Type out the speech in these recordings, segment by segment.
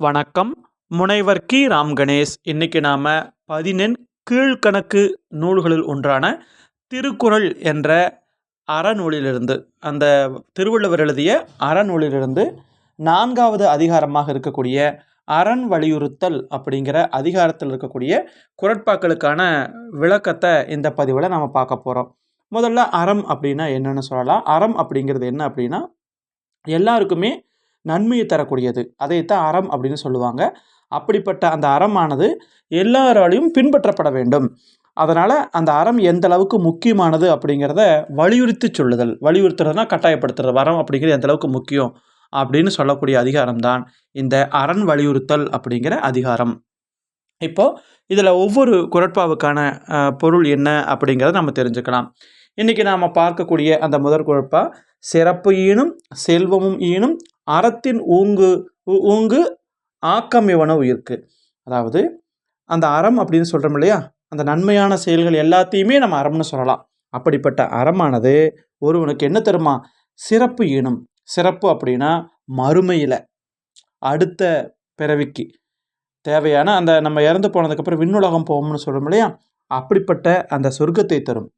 வணக்கம். முனைவர் கி. ராம் கணேஷ். இன்னைக்கு நாம் பதினெண் கீழ்கணக்கு நூல்களில் ஒன்றான திருக்குறள் என்ற அறநூலிலிருந்து அந்த திருவள்ளுவர் எழுதிய அறநூலிலிருந்து நான்காவது அதிகாரமாக இருக்கக்கூடிய அரண் வலியுறுத்தல் அப்படிங்கிற அதிகாரத்தில் இருக்கக்கூடிய குரட்பாக்களுக்கான விளக்கத்தை இந்த பதிவில் நாம் பார்க்க போகிறோம் முதல்ல அறம் அப்படின்னா என்னென்னு சொல்லலாம். அறம் அப்படிங்கிறது என்ன அப்படின்னா எல்லாருக்குமே நன்மையை தரக்கூடியது. அதைத்தான் அறம் அப்படின்னு சொல்லுவாங்க. அப்படிப்பட்ட அந்த அறமானது எல்லாராலையும் பின்பற்றப்பட வேண்டும். அதனால் அந்த அறம் எந்த அளவுக்கு முக்கியமானது அப்படிங்கிறத வலியுறுத்தி சொல்லுதல். வலியுறுத்துறதுனா கட்டாயப்படுத்துறது. அறம் அப்படிங்கிறது எந்த அளவுக்கு முக்கியம் அப்படின்னு சொல்லக்கூடிய அதிகாரம் தான் இந்த அரண் வலியுறுத்தல் அப்படிங்கிற அதிகாரம். இப்போ இதில் ஒவ்வொரு குரட்பாவுக்கான பொருள் என்ன அப்படிங்கிறத நம்ம தெரிஞ்சுக்கலாம். இன்றைக்கி நாம் பார்க்கக்கூடிய அந்த முதற் குரட்பா சிறப்பு ஈனும் செல்வமும் ஈனும் அறத்தின் ஊங்கு ஊங்கு ஆக்கம் இவன உயிர்க்கு. அதாவது அந்த அறம் அப்படின்னு சொல்கிறோம் இல்லையா? அந்த நன்மையான செயல்கள் எல்லாத்தையுமே நம்ம அறம்னு சொல்லலாம். அப்படிப்பட்ட அறமானது ஒருவனுக்கு என்ன தருமா? சிறப்பு ஈனும். சிறப்பு அப்படின்னா மறுமையில் அடுத்த பிறவிக்கு. தேவையான அந்த நம்ம இறந்து போனதுக்கப்புறம் விண்ணுலகம் போவோம்னு சொல்கிறோம் இல்லையா? அப்படிப்பட்ட அந்த சொர்க்கத்தை தரும்.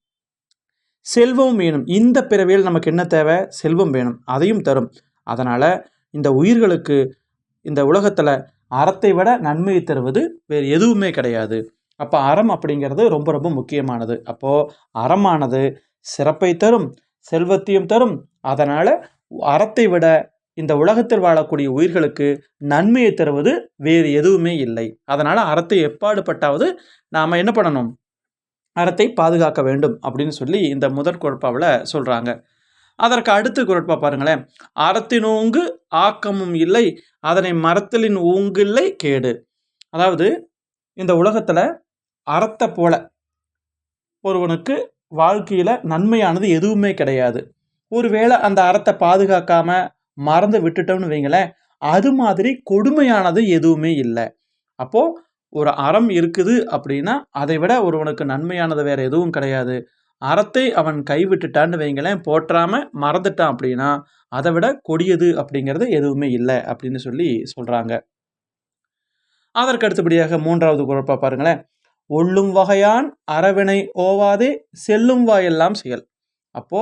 செல்வம் வேணும். இந்த பிறவியில் நமக்கு என்ன தேவை? செல்வம் வேணும். அதையும் தரும். அதனால் இந்த உயிர்களுக்கு இந்த உலகத்தில் அறத்தை விட நன்மையை தருவது வேறு எதுவுமே கிடையாது. அப்போ அறம் அப்படிங்கிறது ரொம்ப ரொம்ப முக்கியமானது. அப்போது அறமானது சிறப்பை தரும் செல்வத்தையும் தரும். அதனால் அறத்தை விட இந்த உலகத்தில் வாழக்கூடிய உயிர்களுக்கு நன்மையை தருவது வேறு எதுவுமே இல்லை. அதனால் அறத்தை எப்பாடுபட்டாவது நாம் என்ன பண்ணணும்? அறத்தை பாதுகாக்க வேண்டும் அப்படின்னு சொல்லி இந்த முதற் குழப்பாவில் சொல்கிறாங்க அதற்கு அடுத்து குரட்பா பாருங்களேன். அறத்தின் ஊங்கு ஆக்கமும் இல்லை அதனை மரத்தலின் ஊங்கில்லை கேடு. அதாவது இந்த உலகத்தில் அறத்தை போல ஒருவனுக்கு வாழ்க்கையில் நன்மையானது எதுவுமே கிடையாது. ஒருவேளை அந்த அறத்தை பாதுகாக்காமல் மறந்து விட்டுட்டோம்னு வைங்களேன் அது மாதிரி கொடுமையானது எதுவுமே இல்லை. அப்போது ஒரு அறம் இருக்குது அப்படின்னா அதை விட ஒருவனுக்கு நன்மையானது வேற எதுவும் கிடையாது. அறத்தை அவன் கைவிட்டுட்டான்னு வைங்களேன் போற்றாம மறந்துட்டான் அப்படின்னா அதை விட கொடியது அப்படிங்கிறது எதுவுமே இல்லை அப்படின்னு சொல்லி சொல்றாங்க. அதற்கு அடுத்தபடியாக மூன்றாவது குரப்பா பாருங்களேன். ஒள்ளும் வகையான் அறவினை ஓவாதே செல்லும் வாயெல்லாம் செயல். அப்போ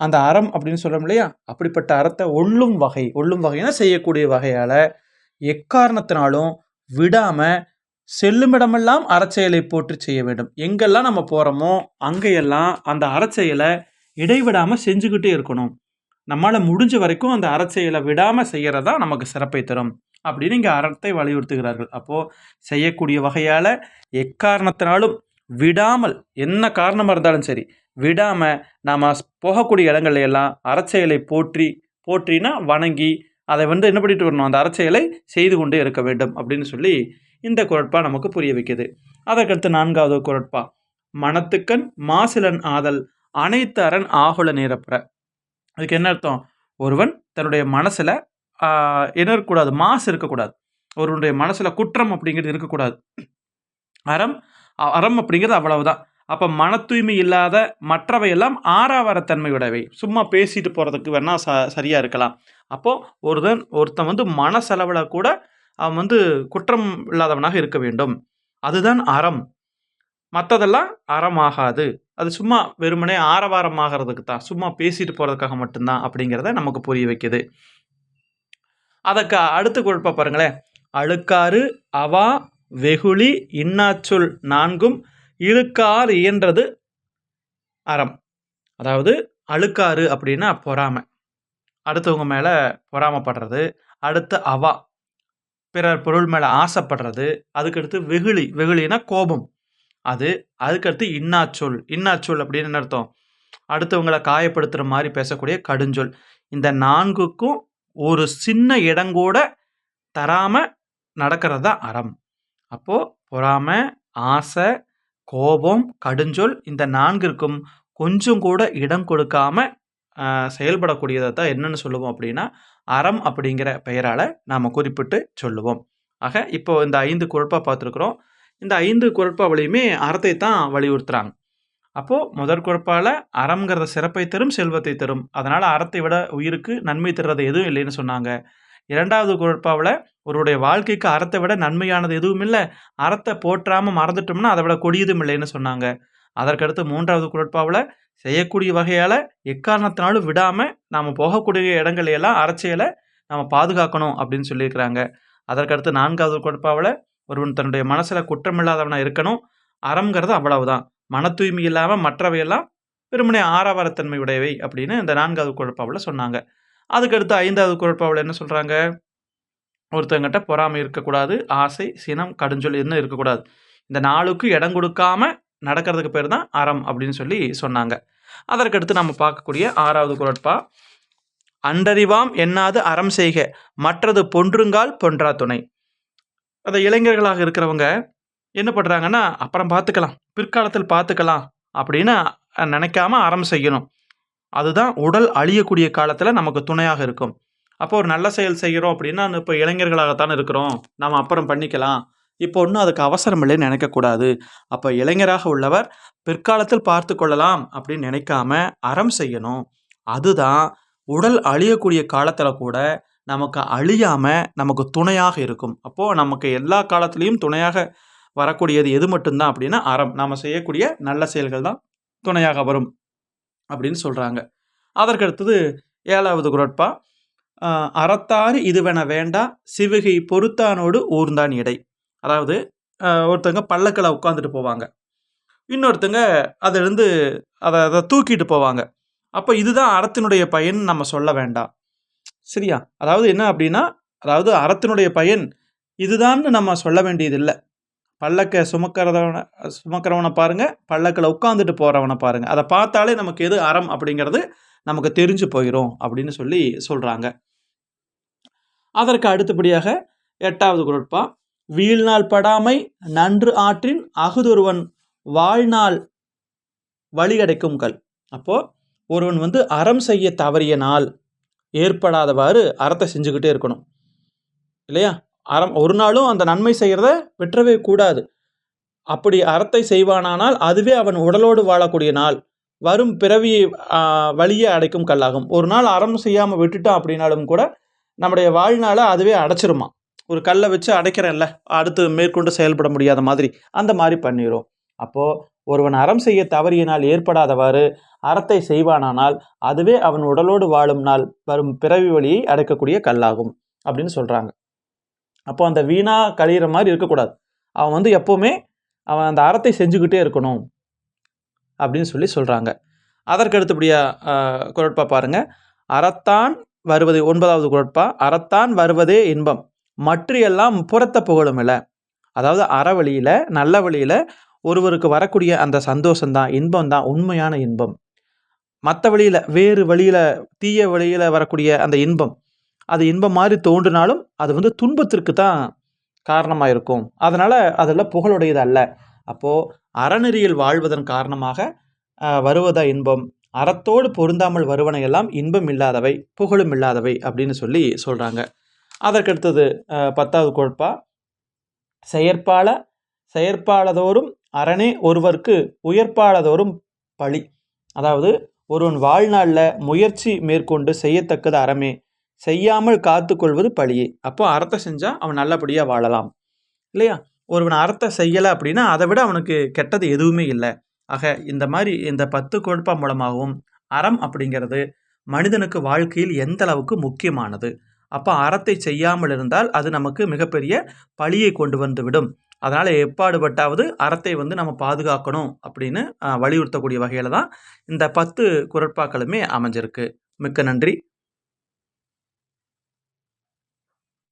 அந்த அறம் அப்படின்னு சொல்றோம் இல்லையா? அப்படிப்பட்ட அறத்தை ஒள்ளும் வகை ஒள்ளும் வகைனா செய்யக்கூடிய வகையால எக்காரணத்தினாலும் விடாமல் செல்லுமிடமெல்லாம் அறச்செயலை போற்றி செய்ய வேண்டும். எங்கெல்லாம் நம்ம போகிறோமோ அங்கேயெல்லாம் அந்த அறச்செயலை இடைவிடாமல் செஞ்சுக்கிட்டே இருக்கணும். நம்மளால் முடிஞ்ச வரைக்கும் அந்த அறச்செயலை விடாமல் செய்கிறதா நமக்கு சிறப்பை தரும். அப்படின்னு இங்கே அறத்தை வலியுறுத்துகிறார்கள். அப்போது செய்யக்கூடிய வகையால் எக்காரணத்தினாலும் விடாமல் என்ன காரணமாக இருந்தாலும் சரி விடாமல் நாம் போகக்கூடிய இடங்கள்ல எல்லாம் அறச்செயலை போற்றி போற்றினா வணங்கி அதை வந்து என்ன பண்ணிட்டு வரணும்? அந்த அறச்செயலை செய்து கொண்டே இருக்க வேண்டும் அப்படின்னு சொல்லி இந்த குரட்பா நமக்கு புரிய வைக்குது. அதற்கடுத்து நான்காவது குரட்பா. மனத்துக்கண் மாசிலன் ஆதல் அனைத்து அரண் ஆகுல நேரப்புற. அதுக்கு என்ன அர்த்தம்? ஒருவன் தன்னுடைய மனசில் என்ன இருக்கக்கூடாது மாசு இருக்கக்கூடாது. ஒருவனுடைய மனசில் குற்றம் அப்படிங்கிறது இருக்கக்கூடாது. அறம் அறம் அப்படிங்கிறது அவ்வளவுதான். அப்போ மன தூய்மை இல்லாத மற்றவையெல்லாம் ஆறாவரத்தன்மையுடையவை சும்மா பேசிட்டு போகிறதுக்கு வேணால் ச சரியாக இருக்கலாம். அப்போது ஒருத்தன் ஒருத்தன் வந்து மனசெலவில் கூட அவன் வந்து குற்றம் இல்லாதவனாக இருக்க வேண்டும். அதுதான் அறம். மற்றதெல்லாம் அறமாகாது. அது சும்மா வெறுமனே ஆரவாரமாகிறதுக்கு தான். சும்மா பேசிட்டு போகிறதுக்காக மட்டும்தான் அப்படிங்கிறத நமக்கு புரிய வைக்குது. அதற்கு அடுத்து குழப்ப பாருங்களேன். அழுக்காறு அவா வெகுளி இன்னாச்சொல் நான்கும் இழுக்கார் இயன்றது அறம். அதாவது அழுக்காறு அப்படின்னா பொறாமை. அடுத்தவங்க மேலே பொறாமைப்படுறது. அடுத்து அவா. பிறர் பொருள் மேலே ஆசைப்படுறது அதுக்கடுத்து வெகுளி வெகுளினா கோபம். அது அதுக்கடுத்து இன்னாச்சொல் இன்னாச்சொல் அப்படின்னு என்ன அர்த்தம்? அடுத்தவங்களை காயப்படுத்துகிற மாதிரி பேசக்கூடிய கடுஞ்சொல். இந்த நான்குக்கும் ஒரு சின்ன இடங்கூட தராமல் நடக்கிறது தான் அறம். அப்போது பொறாமை ஆசை கோபம் கடுஞ்சொல் இந்த நான்கிற்கும் கொஞ்சம் கூட இடம் கொடுக்காம செயல்படக்கூடியதை தான் என்னென்னு சொல்லுவோம் அப்படின்னா அறம் அப்படிங்கிற பெயரால் நாம் குறிப்பிட்டு சொல்லுவோம். ஆக இப்போ இந்த ஐந்து குழப்பாக பார்த்துருக்குறோம். இந்த ஐந்து குரட்பாவிலையுமே அறத்தை தான் வலியுறுத்துகிறாங்க அப்போது முதற் குழப்பால அறம்ங்கிறத சிறப்பை தரும் செல்வத்தை தரும். அதனால் அறத்தை விட உயிருக்கு நன்மை தர்றது எதுவும் இல்லைன்னு சொன்னாங்க. இரண்டாவது குரட்பாவில் ஒருவருடைய வாழ்க்கைக்கு அறத்தை விட நன்மையானது எதுவும் இல்லை. அறத்தை போற்றாமல் மறந்துட்டோம்னா அதை விட கொடியதும் இல்லைன்னு சொன்னாங்க. அதற்கடுத்து மூன்றாவது குரட்பாவில் செய்யக்கூடிய வகையால் எக்காரணத்தினாலும் விடாமல் நாம் போகக்கூடிய இடங்களையெல்லாம் அறச்செயலை நம்ம பாதுகாக்கணும் அப்படின்னு சொல்லியிருக்கிறாங்க. அதற்கடுத்து நான்காவது குரட்பாவில் ஒருவன் தன்னுடைய மனசில் குற்றமில்லாதவனாக இருக்கணும். அறம்ங்கிறது அவ்வளவுதான். மன தூய்மை இல்லாமல் மற்றவையெல்லாம் வெறுமனே ஆரவாரத்தன்மை உடையவை அப்படின்னு இந்த நான்காவது குழப்பாவில் சொன்னாங்க. அதுக்கடுத்து ஐந்தாவது குழப்பாவில் என்ன சொல்கிறாங்க ஒருத்தங்கிட்ட பொறாமை இருக்கக்கூடாது ஆசை சினம் கடுஞ்சொல் என்ன இருக்கக்கூடாது? இந்த நாளுக்கு இடம் கொடுக்காம நடக்கிறதுக்கு பேர் தான் அறம் அப்படின்னு சொல்லி சொன்னாங்க. அதற்கடுத்து நம்ம பார்க்கக்கூடிய ஆறாவது குரட்பா அண்டறிவாம் எண்ணாது அறம் செய்க மற்றது பொன்றுங்கால் பொன்றா துணை. அந்த இளைஞர்களாக இருக்கிறவங்க என்ன பண்ணுறாங்கன்னா அப்புறம் பார்த்துக்கலாம் பிற்காலத்தில் பார்த்துக்கலாம் அப்படின்னு நினைக்காம அறம் செய்யணும். அதுதான் உடல் அழியக்கூடிய காலத்தில் நமக்கு துணையாக இருக்கும். அப்போ ஒரு நல்ல செயல் செய்கிறோம் அப்படின்னா இப்போ இளைஞர்களாகத்தான் இருக்கிறோம். நாம் அப்புறம் பண்ணிக்கலாம். இப்போ ஒன்றும் அதுக்கு அவசரம் இல்லைன்னு நினைக்கக்கூடாது. அப்போ இளைஞராக உள்ளவர் பிற்காலத்தில் பார்த்து கொள்ளலாம் அப்படின்னு நினைக்காம அறம் செய்யணும். அதுதான் உடல் அழியக்கூடிய காலத்தில் கூட நமக்கு அழியாமல் நமக்கு துணையாக இருக்கும். அப்போது நமக்கு எல்லா காலத்துலேயும் துணையாக வரக்கூடியது எது மட்டும்தான் அப்படின்னா அறம். நாம் செய்யக்கூடிய நல்ல செயல்கள் தான் துணையாக வரும் அப்படின்னு சொல்கிறாங்க அதற்கடுத்தது ஏழாவது குரட்பா அறத்தாறு இதுவென வேண்டா சிவிகை பொறுத்தானோடு ஊர்ந்தான் இடை. அதாவது ஒருத்தங்க பல்லக்கில் உட்காந்துட்டு போவாங்க. இன்னொருத்தங்க அதிலிருந்து அதை அதை தூக்கிட்டு போவாங்க. அப்போ இதுதான் அறத்தினுடைய பயன் நம்ம சொல்ல வேண்டாம். சரியா? அதாவது என்ன அப்படின்னா அதாவது அறத்தினுடைய பயன் இதுதான்னு நம்ம சொல்ல வேண்டியதில்லை. பல்லக்கை சுமக்கிறதவனை சுமக்கிறவனை பாருங்கள் பல்லக்கில் உட்காந்துட்டு போகிறவனை பாருங்கள் அதை பார்த்தாலே நமக்கு எது அறம் அப்படிங்கிறது நமக்கு தெரிஞ்சு போயிடும் அப்படின்னு சொல்லி சொல்கிறாங்க அதற்கு அடுத்தபடியாக எட்டாவது குரட்பா வீழ்நாள் படாமை நன்று ஆற்றின் அகுதொருவன் வாழ்நாள் வழி கிடைக்கும் கல். அப்போது ஒருவன் வந்து அறம் செய்ய தவறிய நாள் ஏற்படாதவாறு அறத்தை செஞ்சுக்கிட்டே இருக்கணும். இல்லையா? அறம் ஒரு நாளும் அந்த நன்மை செய்கிறத விட்டுறவே கூடாது. அப்படி அறத்தை செய்வானானால் அதுவே அவன் உடலோடு வாழக்கூடிய நாள். வரும் பிறவி வழியை அடைக்கும் கல்லாகும். ஒரு நாள் அறம் செய்யாமல் விட்டுட்டான் அப்படின்னாலும் கூட நம்முடைய வாழ்நாளை அதுவே அடைச்சிருமா ஒரு கல்லை வச்சு அடைக்கிறேன்ல அடுத்து மேற்கொண்டு செயல்பட முடியாத மாதிரி அந்த மாதிரி பண்ணிடும் அப்போது ஒருவன் அறம் செய்ய தவறியினால் ஏற்படாதவாறு அறத்தை செய்வானானால் அதுவே அவன் உடலோடு வாழும் நாள் வரும் பிறவி வழியை அடைக்கக்கூடிய கல்லாகும் அப்படின்னு சொல்கிறாங்க அப்போ அந்த வீணாக கழியிற மாதிரி இருக்கக்கூடாது. அவன் வந்து எப்போவுமே அவன் அந்த அறத்தை செஞ்சுக்கிட்டே இருக்கணும் அப்படின்னு சொல்லி சொல்கிறாங்க அதற்கு அடுத்தபடியாக குரட்பா பாருங்கள் அறத்தான் வருவது ஒன்பதாவது குரட்பா அறத்தான் வருவதே இன்பம். மற்றையெல்லாம் புறத்த புகழும் இல்லை அதாவது அற வழியில் நல்ல வழியில் ஒருவருக்கு வரக்கூடிய அந்த சந்தோஷம்தான் இன்பம் தான் உண்மையான இன்பம். மற்ற வழியில் வேறு வழியில் தீய வழியில் வரக்கூடிய அந்த இன்பம். அது இன்பம் மாதிரி தோன்றினாலும் அது வந்து துன்பத்திற்கு தான் காரணமாக இருக்கும் அதனால் அதில் புகழுடையது அல்ல அப்போது அறநெறியில் வாழ்வதன் காரணமாக வருவதா இன்பம். அறத்தோடு பொருந்தாமல் வருவனையெல்லாம் இன்பம் இல்லாதவை புகழும் இல்லாதவை அப்படின்னு சொல்லி சொல்கிறாங்க அதற்கடுத்தது பத்தாவது குழப்பா செயற்பால செயற்பாலதோறும் அரணே ஒருவருக்கு உயர்ப்பாளதோறும் பழி. அதாவது ஒருவன் வாழ்நாளில் முயற்சி மேற்கொண்டு செய்யத்தக்கது அறமே. செய்யாமல் காத்து கொள்வது பழியே. அப்போ அறத்தை செஞ்சால் அவன் நல்லபடியாக வாழலாம். இல்லையா? ஒருவன் அறத்தை செய்யலை அப்படின்னா அதை விட அவனுக்கு கெட்டது எதுவுமே இல்லை. ஆக இந்த மாதிரி இந்த பத்து குழப்பம் மூலமாகவும் அறம் அப்படிங்கிறது மனிதனுக்கு வாழ்க்கையில் எந்த அளவுக்கு முக்கியமானது? அப்போ அறத்தை செய்யாமல் இருந்தால் அது நமக்கு மிகப்பெரிய பழியை கொண்டு வந்து விடும் அதனால் எப்பாடுபட்டாவது அறத்தை வந்து நம்ம பாதுகாக்கணும் அப்படின்னு வலியுறுத்தக்கூடிய வகையில் தான் இந்த பத்து குரட்பாக்களுமே அமைஞ்சிருக்கு. மிக்க நன்றி.